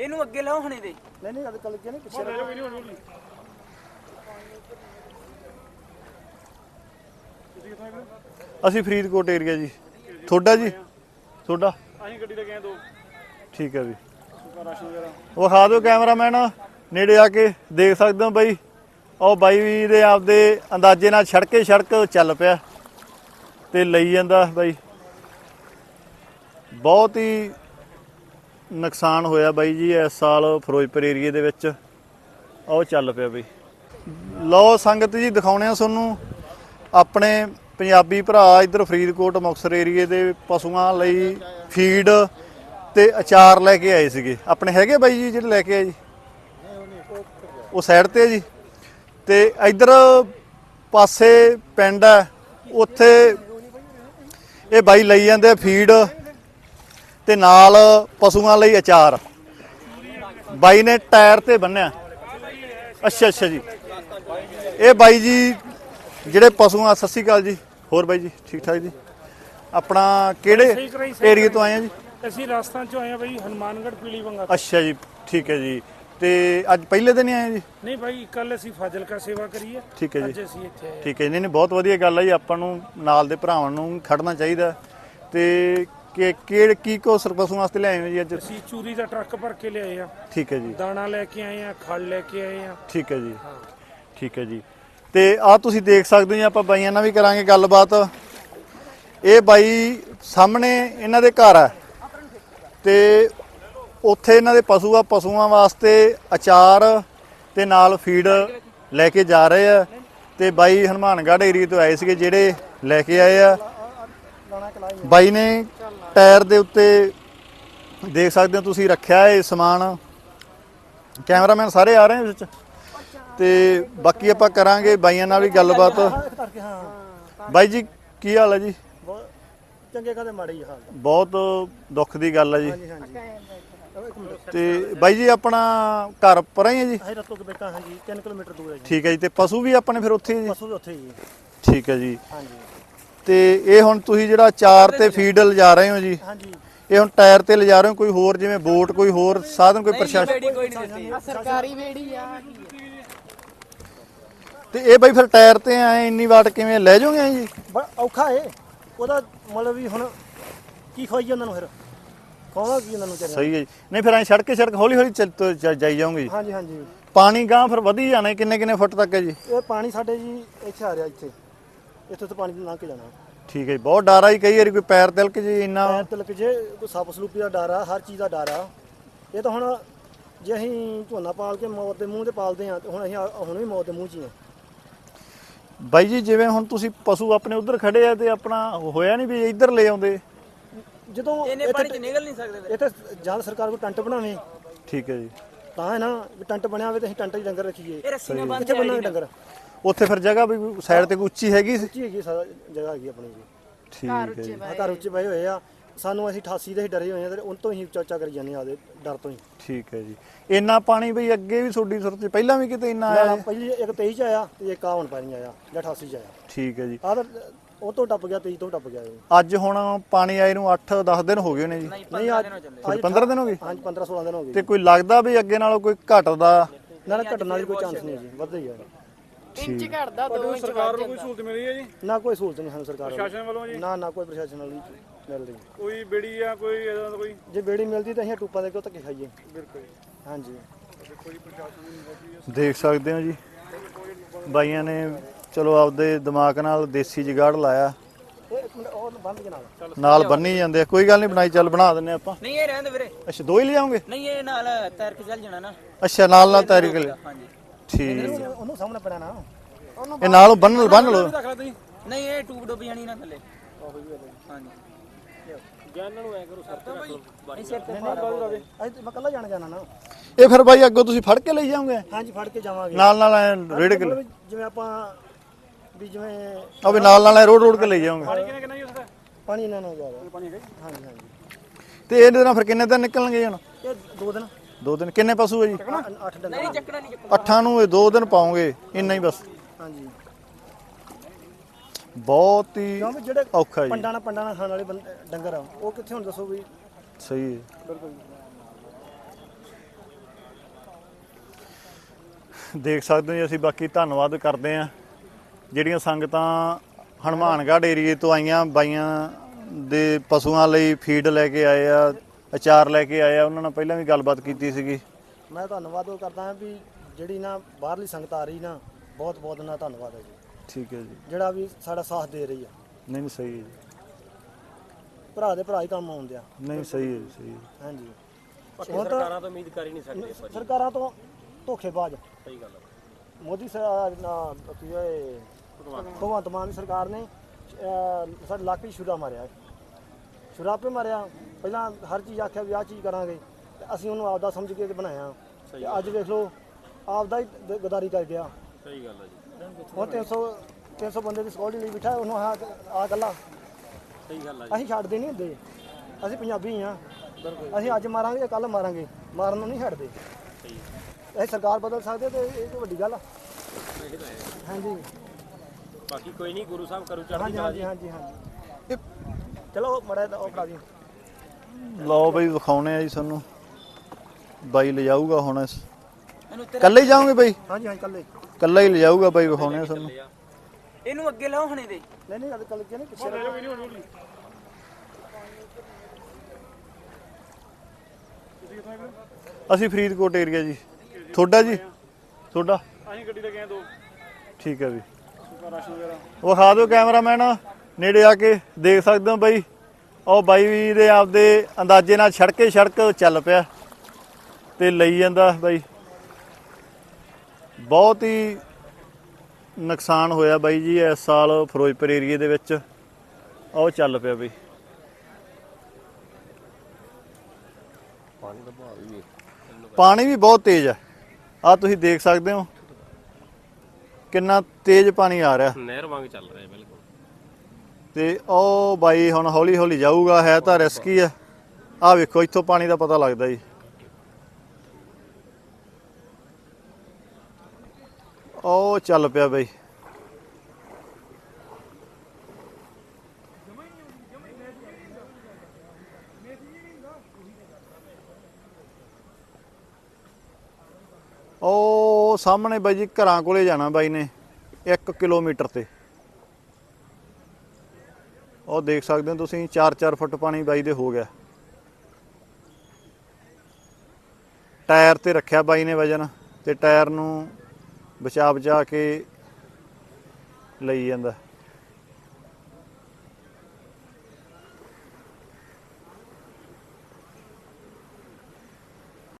ਇਹਨੂੰ ਅੱਗੇ ਲਾਓ ਹਣੇ ਦੇ। ਨਹੀਂ ਨਹੀਂ ਅੱਜ ਕੱਲ ਕੀ ਨਹੀਂ? ਪਿੱਛੇ ਰੱਖੋ। ਅਸੀਂ ਫਰੀਦਕੋਟ ਏਰੀਆ ਜੀ। ਤੁਹਾਡਾ ਜੀ? ਤੁਹਾਡਾ? ਅਸੀਂ ਗੱਡੀ ਤੇ ਗਏ ਦੋ। ਠੀਕ ਹੈ ਜੀ। ਰਾਸ਼ਨ ਵਗੈਰਾ। ਵਿਖਾ ਦਿਓ ਕੈਮਰਾਮੈਨ। ਨੇੜੇ ਆ ਕੇ ਦੇਖ ਸਕਦੇ ਹੋ ਬਾਈ। ਉਹ ਬਾਈ ਵੀ ਦੇ ਆਪਦੇ ਅੰਦਾਜ਼ੇ ਨਾਲ ਛੜਕੇ ਛੜਕ ਚੱਲ ਪਿਆ। ਤੇ ਲਈ ਜਾਂਦਾ ਬਾਈ। ਬਹੁਤ ਹੀ ਨੁਕਸਾਨ ਹੋਇਆ ਬਾਈ ਜੀ, ਇਸ ਸਾਲ ਫਿਰੋਜ਼ਪੁਰ ਏਰੀਏ ਦੇ ਵਿੱਚ। ਉਹ ਚੱਲ ਪਿਆ ਬਈ। ਲਓ ਸੰਗਤ ਜੀ, ਦਿਖਾਉਣੇ ਆ ਤੁਹਾਨੂੰ। ਆਪਣੇ ਪੰਜਾਬੀ ਭਰਾ ਇੱਧਰ ਫਰੀਦਕੋਟ, ਮੁਕਤਸਰ ਏਰੀਏ ਦੇ ਪਸ਼ੂਆਂ ਲਈ ਫੀਡ ਤੇ ਅਚਾਰ ਲੈ ਕੇ ਆਏ ਸੀਗੇ। ਆਪਣੇ ਹੈਗੇ ਬਾਈ ਜੀ ਜਿਹੜੇ ਲੈ ਕੇ ਆਏ ਜੀ? ਉਹ ਸਾਈਡ ਤੇ ਜੀ। ਤੇ ਇੱਧਰ ਪਾਸੇ ਪਿੰਡ ਹੈ, ਉੱਥੇ ਇਹ ਬਾਈ ਲਈ ਜਾਂਦੇ ਆ ਫੀਡ ਤੇ ਨਾਲ ਪਸ਼ੂਆਂ ਲਈ ਅਚਾਰ। ਬਾਈ ਨੇ ਟਾਇਰ ਤੇ ਬੰਨਿਆ। ਅੱਛਾ ਅੱਛਾ ਜੀ। ਇਹ ਬਾਈ ਜੀ ਜਿਹੜੇ ਪਸ਼ੂਆਂ ਸਤਿ ਸ਼੍ਰੀ ਅਕਾਲ ਜੀ। ਹੋਰ ਬਾਈ ਜੀ ਠੀਕ ਠਾਕ ਜੀ? ਆਪਣਾ ਕਿਹੜੇ ਏਰੀਏ ਤੋਂ ਆਏ ਆ ਜੀ? ਅਸੀਂ ਰਾਜਸਥਾਨ ਚੋਂ ਆਏ ਆ ਬਈ ਹਨੂਮਾਨਗੜ੍ਹ ਪੀਲੀ ਬੰਗਾ ਅੱਛਾ ਜੀ ਠੀਕ ਹੈ ਜੀ। ਤੇ ਅੱਜ ਪਹਿਲੇ ਦਿਨ ਆਏ ਜੀ? ਨਹੀਂ ਭਾਈ ਕੱਲ ਅਸੀਂ ਫਾਜ਼ਿਲਕਾ ਸੇਵਾ ਕਰੀ ਹੈ ਠੀਕ ਹੈ ਜੀ। ਅੱਜ ਅਸੀਂ ਇੱਥੇ ਠੀਕ ਹੈ ਨਹੀਂ ਨਹੀਂ ਬਹੁਤ ਵਧੀਆ ਗੱਲ ਹੈ ਜੀ। ਆਪਾਂ ਨੂੰ ਨਾਲ ਦੇ ਭਰਾਵਾਂ ਨੂੰ ਖੜਨਾ ਚਾਹੀਦਾ। ਤੇ ਕਿ ਕਿਹੜੇ ਕੀ ਕੋ ਸਰਪਸੂ ਵਾਸਤੇ ਲਿਆਏ ਹੋ ਜੀ ਅੱਜ? ਅਸੀਂ ਚੂਰੀ ਦਾ ਟਰੱਕ ਭਰ ਕੇ ਲਿਆਏ ਆ। ਠੀਕ ਹੈ ਜੀ। ਦਾਣਾ ਲੈ ਕੇ ਆਏ ਆ ਖਲ ਲੈ ਕੇ ਆਏ ਆ। ਠੀਕ ਹੈ ਜੀ। ਠੀਕ ਹੈ ਜੀ। ਤੇ ਆ ਤੁਸੀਂ ਦੇਖ ਸਕਦੇ ਹੋ ਜੀ ਆਪਾਂ ਬਾਈਆਂ ਨਾਲ ਵੀ ਕਰਾਂਗੇ ਗੱਲਬਾਤ। ਇਹ ਬਾਈ ਸਾਹਮਣੇ ਇਹਨਾਂ ਦੇ ਘਰ ਹੈ ਤੇ ਉੱਥੇ ਇਹਨਾਂ ਦੇ ਪਸ਼ੂ ਆ ਪਸ਼ੂਆਂ ਵਾਸਤੇ ਅਚਾਰ ਤੇ ਨਾਲ ਫੀਡ ਲੈ ਕੇ ਜਾ ਰਹੇ ਆ। ਤੇ ਬਾਈ ਹਨੂਮਾਨਗੜ੍ਹ ਏਰੀਆ ਤੋਂ ਆਏ ਸੀਗੇ ਜਿਹੜੇ ਲੈ ਕੇ ਆਏ ਆ। ਬਾਈ ਨੇ ਟਾਇਰ ਦੇ ਉੱਤੇ ਦੇਖ ਸਕਦੇ ਹੋ ਤੁਸੀਂ ਰੱਖਿਆ ਇਹ ਸਮਾਨ। ਕੈਮਰਾਮੈਨ ਸਾਰੇ ਆ ਰਹੇ ਆ ਵਿੱਚ। ਤੇ ਬਾਕੀ ਆਪਾਂ ਕਰਾਂਗੇ ਬਾਈਆਂ ਨਾਲ ਵੀ ਗੱਲਬਾਤ। ਕਰਕੇ ਹਾਂ ਬਾਈ ਜੀ ਕੀ ਹਾਲ ਹੈ ਜੀ? ਬਹੁਤ ਚੰਗੇ ਕਦੇ ਮਾੜੇ ਹੀ ਹਾਲ? ਬਹੁਤ ਦੁੱਖ ਦੀ ਗੱਲ ਹੈ ਜੀ। ਤੇ ਬਾਈ ਜੀ ਆਪਣਾ ਘਰ ਪਰਾਂ ਹੀ ਹੈ ਜੀ? ਅਸੀਂ ਰਤੋ ਕੇ ਬੇਟਾ ਹਾਂਜੀ 3 ਕਿਲੋਮੀਟਰ ਦੂਰ ਹੈ ਜੀ। ਠੀਕ ਹੈ ਜੀ ਤੇ ਪਸ਼ੂ ਵੀ ਆਪਣੇ ਫਿਰ ਉੱਥੇ ਹੀ ਹੈ ਜੀ? ਪਸ਼ੂ ਵੀ ਉੱਥੇ ਹੀ ਜੀ। ਠੀਕ ਹੈ ਜੀ। ਹਾਂਜੀ। ਤੇ ਇਹ ਹੁਣ ਤੁਸੀਂ ਜਿਹੜਾ ਚਾਰ ਤੇ ਫੀਡ ਲਿਜਾ ਰਹੇ ਹੋ ਜੀ। ਹਾਂਜੀ। ਇਹ ਹੁਣ ਟਾਇਰ ਤੇ ਲਿਜਾ ਰਹੇ ਹੋ ਕੋਈ ਹੋਰ ਜਿਵੇਂ ਬੋਟ ਕੋਈ ਹੋਰ ਸਾਧਨ ਕੋਈ ਪ੍ਰਸ਼ਾਸਨ? ਸਰਕਾਰੀ ਵੇੜੀ ਆ। ਤੇ ਇਹ ਬਾਈ ਫਿਰ ਟਾਇਰ ਤੇ ਆਏ ਇੰਨੀ ਵਾਟ ਕਿਵੇਂ ਲੈ ਜਾਓਗੇ ਜੀ? ਬੜਾ ਔਖਾ ਏ। ਉਹਦਾ ਮਤਲਬ ਵੀ ਹੁਣ ਕੀ ਖਵਾਈਏ ਉਹਨਾਂ ਨੂੰ ਫਿਰ? ਖਵਾਵਾਂ ਕੀ ਉਹਨਾਂ ਨੂੰ ਚਾਹੀਦਾ ਸਹੀ ਹੈ ਜੀ। ਨਹੀਂ ਫਿਰ ਐ ਸੜਕੇ ਸੜਕ ਹੌਲੀ ਹੌਲੀ ਚੱਲ ਜਾ- ਜਾਈ ਜਾਓਗੇ ਜੀ। ਹਾਂਜੀ ਹਾਂਜੀ। ਪਾਣੀ ਗਾਂ ਫਿਰ ਵਧੀ ਜਾਣਾ ਕਿੰਨੇ ਕਿੰਨੇ ਫੁੱਟ ਤੱਕ ਹੈ ਜੀ? ਇਹ ਪਾਣੀ ਸਾਡੇ ਜੀ ਇੱਥੇ ਆ ਰਿਹਾ ਇੱਥੇ। ਇੱਥੇ ਤੋਂ ਪਾਣੀ ਲੰਘ ਕੇ ਜਾਣਾ। ਠੀਕ ਹੈ ਜੀ ਬਹੁਤ ਡਰ ਆ ਜੀ ਕਈ ਵਾਰੀ ਕੋਈ ਪੈਰ ਤਿਲਕ ਜੀ ਇੰਨਾ ਪੈਰ ਤਿਲਕ ਜੇ ਕੋਈ ਸੱਪ ਸਲੂਪੀ ਦਾ ਡਰ ਆ ਹਰ ਚੀਜ਼ ਦਾ ਡਰ ਆ। ਇਹ ਤਾਂ ਹੁਣ ਜੇ ਅਸੀਂ ਝੋਨਾ ਪਾਲ ਕੇ ਮੌਤ ਦੇ ਮੂੰਹ ਤੇ ਪਾਲਦੇ ਆ ਤੇ ਹੁਣ ਅਸੀਂ ਆ- ਹੁਣ ਵੀ ਮੌਤ ਦੇ ਮੂੰਹ 'ਚ ਹੀ ਆ ਬਾਈ ਜੀ ਜਿਵੇਂ ਹੁਣ ਤੁਸੀਂ ਪਸ਼ੂ ਆਪਣੇ ਉਧਰ ਖੜੇ ਆ ਤੇ ਆਪਣਾ ਹੋਇਆ ਨਹੀਂ ਵੀ ਇੱਧਰ ਲੈ ਆਉਂਦੇ? ਜਦੋਂ ਇਹਨੇ ਪਾਣੀ ਚ ਨਿਕਲ ਨਹੀਂ ਸਕਦੇ ਇੱਥੇ ਜਾਂ ਤਾਂ ਸਰਕਾਰ ਕੋਈ ਟੰਟ ਬਣਾਵੇ ਠੀਕ ਹੈ ਜੀ। ਤਾਂ ਹੈ ਨਾ ਵੀ ਟੰਟ ਬਣਿਆ ਹੋਵੇ ਤੇ ਅਸੀਂ ਟੰਟ 'ਚ ਡੰਗਰ ਰੱਖੀਏ। ਇਹ ਰੱਸੀ ਨਾਲ ਬੰਨ ਕਿੱਥੇ ਬਣਾਵੇ ਡੰਗਰ। ਉੱਥੇ ਫਿਰ ਜਗ੍ਹਾ ਵੀ ਸਾਈਡ ਤੇ ਕੋਈ ਉੱਚੀ ਹੈਗੀ ਸੀ? ਉੱਚੀ ਹੈਗੀ ਸਾਰਾ ਜਗ੍ਹਾ ਹੈਗੀ ਆਪਣੀ ਜੀ। ਠੀਕ ਹੈ ਜੀ। ਆ ਘਰ ਉੱਚੇ ਪਏ ਹੋਏ ਆ। ਸਾਨੂੰ ਅਸੀਂ 88 ਦੇ ਹੀ ਡਰੇ ਹੋਏ ਆ ਤੇ ਉਹਨਾਂ ਤੋਂ ਹੀ ਚਰਚਾ ਕਰੀ ਜਾਂਦੇ ਆ ਆਦੇ ਡਰ ਤੋਂ ਹੀ। ਠੀਕ ਹੈ ਜੀ। ਇੰਨਾ ਪਾਣੀ ਬਈ ਅੱਗੇ ਵੀ ਤੁਹਾਡੀ ਸੁਰਤ 'ਚ ਪਹਿਲਾਂ ਵੀ ਕਿਤੇ ਇੰਨਾ ਆਇਆ? ਨਾ, ਹੈ? ਪਹਿਲੀ ਇੱਕ 23 ਚ ਆਇਆ ਤੇ ਇੱਕ ਆ ਹੁਣ ਪਾਣੀ ਆਇਆ ਜਾਂ 88 ਚ ਆਇਆ। ਠੀਕ ਹੈ ਜੀ। ਆ ਤਾਂ ਉਹ ਤੋਂ ਟੱਪ ਗਿਆ 23 ਤੋਂ ਟੱਪ ਗਿਆ ਇਹ ਅੱਜ ਹੁਣ ਪਾਣੀ ਆਏ ਨੂੰ 8-10 ਦਿਨ ਹੋ ਗਏ ਨੇ ਜੀ। ਨਹੀਂ ਅੱਜ ਕੋਈ 15 ਦਿਨ ਹੋ ਗਏ? ਹਾਂਜੀ 15 16 ਦਿਨ ਹੋ ਗਏ ਤੇ ਕੋਈ ਲੱਗਦਾ ਵੀ ਅੱਗੇ ਨਾਲੋਂ ਕੋਈ ਘਟਦਾ? ਨਾ ਨਾ ਘਟਣ ਵਾਲੀ ਕੋਈ ਚਾਂਸ ਨਹੀਂ ਹੈ ਜੀ ਵੱਧਦਾ ਹੀ ਆ। ਇੰਚ ਘਟਦਾ 2 ਇੰਚ ਸਰਕਾਰ ਵੱਧ ਨੂੰ ਕੋਈ ਜਾਂਦਾ। ਸਹੂਲਤ ਮਿਲੀ ਹੈ ਜੀ? ਨਾ ਕੋਈ ਸਹੂਲਤ ਨਹੀਂ ਸਾਨੂੰ ਸਰਕਾਰ ਵੱਲੋਂ। ਪ੍ਰਸ਼ਾਸਨ ਵੱਲੋਂ ਜੀ? ਨਾ ਨਾ ਕੋਈ ਪ੍ਰਸ਼ਾਸਨ ਵਾਲੀ ਮਿਲ ਰਹੀ ਕੋਈ ਬੇੜੀ ਜਾਂ ਕੋਈ ਇਦਾਂ ਦਾ ਕੋਈ? ਜੇ ਬੇੜੀ ਮਿਲਦੀ ਤਾਂ ਅਸੀਂ ਟੂਪਾਂ ਦੇ ਕਿਉਂ ਧੱਕੇ ਖਾਈਏ। ਬਿਲਕੁਲ ਹਾਂਜੀ। ਦੇਖ ਸਕਦੇ ਹੋ ਜੀ। ਬਾਈਆਂ ਨੇ ਚਲੋ ਆਪਦੇ ਦਿਮਾਗ ਨਾਲ ਦੇਸੀ ਜਗਾੜ ਲਾਇਆ। ਇਹ ਇੱਕ ਮਿੰਟ ਉਹ ਬੰਦ ਕੇ ਨਾਲ ਨਾਲ ਬੰਨੀ ਜਾਂਦੇ ਆ। ਕੋਈ ਗੱਲ ਨਹੀਂ ਬਣਾਈ ਚੱਲ ਬਣਾ ਦਿੰਨੇ ਆਪਾਂ। ਨਹੀਂ ਇਹ ਰਹਿੰਦੇ ਵੀਰੇ। ਅੱਛਾ ਦੋ ਹੀ ਲਿਆਉਂਗੇ ਨਹੀਂ ਇਹ ਨਾਲ ਤੈਰ ਕੇ ਚੱਲ ਜਾਣਾ ਨਾ। ਅੱਛਾ ਨਾਲ ਨਾਲ ਕਰ ਲਿਆ ਹਾਂਜੀ। ਠੀਕ। ਉਹਨੂੰ ਸਾਹਮਣੇ ਪੈਣਾ ਨਾ। ਇਹ ਨਾਲ ਬੰਨ ਬੰਨ ਲਓ। ਰੱਖ ਲੈ ਤੁਸੀਂ। ਨਹੀਂ ਇਹ ਟੂਬ ਡੁੱਬ ਜਾਣੀ ਨਾ ਥੱਲੇ। ਹਾਂਜੀ। ਗਿਆਨਾਂ ਨੂੰ ਐ ਕਰੋ ਸਰ ਤੇ ਰੱਖ ਲਓ। ਨਹੀਂ ਸਿਰ ਤੇ ਅਸੀਂ ਤੇ ਮੈਂ ਕੱਲਾ ਜਾਣਾ ਜਾਣਾ ਨਾ। ਇਹ ਫਿਰ ਬਾਈ ਅੱਗੋਂ ਤੁਸੀਂ ਫੜ ਕੇ ਲਈ ਜਾਓਗੇ? ਹਾਂਜੀ ਫੜ ਕੇ ਜਾਵਾਂਗੇ। ਨਾਲ ਨਾਲ ਐ ਰੇੜ ਕੇ ਮਤਲਬ ਜਿਵੇਂ ਆਪਾਂ ਵੀ ਜਿਵੇਂ ਆ ਵੀ ਨਾਲ ਨਾਲ ਐ ਰੋਡ ਰੋਡ ਕੇ ਲਈ ਜਾਓਗੇ। ਪਾਣੀ ਕਿੰਨਾ ਕਿੰਨਾ ਜੀ ਉਸਦਾ ਪਾਣੀ ਇਹਨਾਂ ਨਾਲ ਜ਼ਿਆਦਾ। ਪਾਣੀ ਹੈਗਾ ਹਾਂਜੀ ਹਾਂਜੀ। ਤੇ ਇਹਦੇ ਨਾਲ ਫਿਰ ਕਿੰਨੇ ਦਿਨ ਨਿਕਲਣਗੇ ਹੁਣ? ਇਹ ਦੋ ਦਿਨ। ਦੋ ਦਿਨ। ਕਿੰਨੇ ਪਸ਼ੂ ਹੈ ਜੀ? ਅੱਠਾਂ ਨੂੰ ਦੋ ਦਿਨ ਪਾਉਂਗੇ ਇੰਨਾ ਹੀ ਬਸ। ਬਹੁਤ ਹੀ ਔਖਾ ਜੀ। ਪੰਡਾਂ ਨਾਲ ਪੰਡਾਂ ਨਾਲ ਖਾਣ ਵਾਲੇ ਡੰਗਰ ਆ ਉਹ ਕਿੱਥੇ ਹੁਣ ਦੱਸੋ ਵੀ ਸਹੀ ਹੈ। ਦੇਖ ਸਕਦੇ ਹੋ ਜੀ ਅਸੀਂ ਬਾਕੀ ਧੰਨਵਾਦ ਕਰਦੇ ਹਾਂ। ਜਿਹੜੀਆਂ ਸੰਗਤਾਂ ਹਨੂਮਾਨਗੜ੍ਹ ਏਰੀਏ ਤੋਂ ਆਈਆਂ ਬਾਈਆਂ ਦੇ ਪਸ਼ੂਆਂ ਲਈ ਫੀਡ ਲੈ ਕੇ ਆਏ ਆ ਅਚਾਰ ਲੈ ਕੇ ਆਏ ਆ ਉਹਨਾਂ ਨਾਲ ਪਹਿਲਾਂ ਵੀ ਗੱਲਬਾਤ ਕੀਤੀ ਸੀਗੀ। ਮੈਂ ਧੰਨਵਾਦ ਉਹ ਕਰਦਾ ਹਾਂ ਵੀ ਜਿਹੜੀ ਨਾ ਬਾਹਰਲੀ ਸੰਗਤ ਆ ਰਹੀ ਨਾ ਬਹੁਤ ਬਹੁਤ ਨਾ ਧੰਨਵਾਦ ਹੈ ਜੀ। ਠੀਕ ਹੈ ਜੀ। ਜਿਹੜਾ ਵੀ ਸਾਡਾ ਸਾਥ ਦੇ ਰਹੀ ਆ। ਨਹੀਂ ਨਹੀਂ ਸਹੀ ਹੈ ਜੀ। ਭਰਾ ਦੇ ਭਰਾ ਹੀ ਕੰਮ ਆਉਂਦੇ ਆ ਨਹੀਂ ਸਹੀ ਹੈ ਜੀ ਸਹੀ ਹੈ। ਹਾਂਜੀ। ਬਾਕੀ ਹੁਣ ਤਾਂ- ਸਰਕਾਰਾਂ ਤੋਂ ਉਮੀਦ ਕਰ ਹੀ ਨਹੀਂ ਸਕਦੇ ਭਾਜੀ। ਸਰਕਾਰਾਂ ਤੋਂ ਧੋਖੇਬਾਜ਼ ਸਹੀ ਗੱਲ ਹੈ ਮੋਦੀ ਸਰਕਾਰ ਨਾ ਕੀ ਹੋਏ ਭਗਵੰਤ ਮਾਨ। ਦੀ ਸਰਕਾਰ ਨੇ ਅਹ, ਸਾਡੇ 'ਚ ਛੁਰਾ ਮਾਰਿਆ ਛੁਰਾ ਆਪੇ ਮਾਰਿਆ। ਪਹਿਲਾਂ ਹਰ ਚੀਜ਼ ਆਖਿਆ ਵੀ ਆਹ ਚੀਜ਼ ਕਰਾਂਗੇ। ਤੇ ਅਸੀਂ ਉਹਨੂੰ ਆਪਦਾ ਸਮਝ ਕੇ ਤੇ ਬਣਾਇਆ। ਤੇ ਅੱਜ ਵੇਖ ਲਓ ਆਪਦਾ ਹੀ ਦ- ਗਦਾਰੀ ਕਰ ਗਿਆ ਸਹੀ ਗੱਲ ਹੈ ਜੀ। ਹੁਣ 300 300 ਬੰਦੇ ਦੀ ਸਕਿਉਰਟੀ ਲਈ ਬਿਠਾ ਉਹਨੂੰ ਆ ਆ ਗੱਲਾਂ ਸਹੀ ਗੱਲ ਹੈ ਅਸੀਂ ਛੱਡਦੇ ਨਹੀਂ ਹੁੰਦੇ। ਅਸੀਂ ਪੰਜਾਬੀ ਆ ਅਸੀਂ ਅੱਜ ਮਾਰਾਂਗੇ ਕੱਲ ਮਾਰਾਂਗੇ। ਮਾਰਨ ਨੂੰ ਨਹੀਂ ਛੱਡਦੇ ਇਹ ਸਰਕਾਰ ਬਦਲ ਸਕਦੇ ਤੇ ਇਹ ਕੋਈ ਵੱਡੀ ਗੱਲ ਆ। ਹਾਂਜੀ। ਬਾਕੀ ਕੋਈ ਨਹੀਂ ਗੁਰੂ ਸਾਹਿਬ ਕਰੂ ਚੜ੍ਹਦੀ ਹਾਂਜੀ ਕਲਾ ਹਾਂਜੀ ਜੀ। ਹਾਂਜੀ ਹਾਂਜੀ। ਚਲੋ ਮੜਾ ਉਹ ਖਾ ਦਿਓ। ਲਓ ਬਈ ਵਿਖਾਉਣੇ ਆ ਜੀ ਤੁਹਾਨੂੰ। ਬਾਈ ਲਿਜਾਊਗਾ ਹੁਣ। ਇਸ ਕੱਲੇ ਹੀ ਜਾਓਗੇ ਬਾਈ? ਹਾਂਜੀ ਹਾਂਜੀ ਕੱਲੇ ਕੱਲਾ ਹੀ ਲਿਜਾਊਗਾ ਬਾਈ ਵਿਖਾਉਣੇ ਆ ਤੁਹਾਨੂੰ। ਇਹਨੂੰ ਅੱਗੇ ਲਾਓ ਹਣੇ ਦੇ। ਨਹੀਂ ਨਹੀਂ ਗੱਲ ਕੱਲ ਨਹੀਂ ਪਿੱਛੇ ਰੱਖੋ। ਅਸੀਂ ਫਰੀਦਕੋਟ ਏਰੀਆ ਜੀ। ਤੁਹਾਡਾ ਜੀ? ਤੁਹਾਡਾ? ਅਸੀਂ ਗੱਡੀ ਕੇ ਆਏ ਦੋ। ਠੀਕ ਹੈ ਵੀ ਰਸ਼ ਵਗੈਰਾ ਵਿਖਾ ਦਿਓ ਕੈਮਰਾਮੈਨ। ਨੇੜੇ ਆ ਕੇ ਦੇਖ ਸਕਦੇ ਹੋ ਬਾਈ। ਉਹ ਬਾਈ ਵੀ ਦੇ ਆਪਦੇ ਅੰਦਾਜ਼ੇ ਨਾਲ ਛੜਕੇ ਛੜਕ ਚੱਲ ਪਿਆ ਤੇ ਲਈ ਜਾਂਦਾ ਬਾਈ। ਬਹੁਤ ਹੀ ਨੁਕਸਾਨ ਹੋਇਆ ਬਾਈ ਜੀ ਇਸ ਸਾਲ ਫਿਰੋਜ਼ਪੁਰ ਏਰੀਏ ਦੇ ਵਿੱਚ। ਉਹ ਚੱਲ ਪਿਆ ਬਈ। ਪਾਣੀ ਵੀ ਬਹੁਤ ਤੇਜ਼ ਹੈ ਆ ਤੁਸੀਂ ਦੇਖ ਸਕਦੇ ਹੋ। ਕਿੰਨਾ ਤੇਜ਼ ਪਾਣੀ ਆ ਰਿਹਾ। ਨਹਿਰ ਵਾਂਗ ਚੱਲ ਰਿਹਾ ਬਿਲਕੁਲ। ਤੇ ਉਹ ਬਾਈ ਹੁਣ ਹੌਲੀ ਹੌਲੀ ਜਾਊਗਾ, ਹੈ ਤਾਂ ਰਿਸਕੀ ਹੈ ਆ ਵੇਖੋ, ਇੱਥੋਂ ਪਾਣੀ ਦਾ ਪਤਾ ਲੱਗਦਾ ਜੀ। ਉਹ ਚੱਲ ਪਿਆ ਬਈ। ਉਹ ਸਾਹਮਣੇ ਬਾਈ ਜੀ ਘਰਾਂ ਕੋਲੇ ਜਾਣਾ ਬਾਈ ਨੇ 1 ਕਿਲੋਮੀਟਰ ਤੇ। ਉਹ ਦੇਖ ਸਕਦੇ ਹੋ ਤੁਸੀਂ 4-4 ਫੁੱਟ ਪਾਣੀ ਬਾਈ ਦੇ ਹੋ ਗਿਆ। ਟਾਇਰ ਤੇ ਰੱਖਿਆ ਬਾਈ ਨੇ ਵਜਨ ਤੇ ਟਾਇਰ ਨੂੰ ਬਚਾ ਬਚਾ ਕੇ ਲਈ ਜਾਂਦਾ।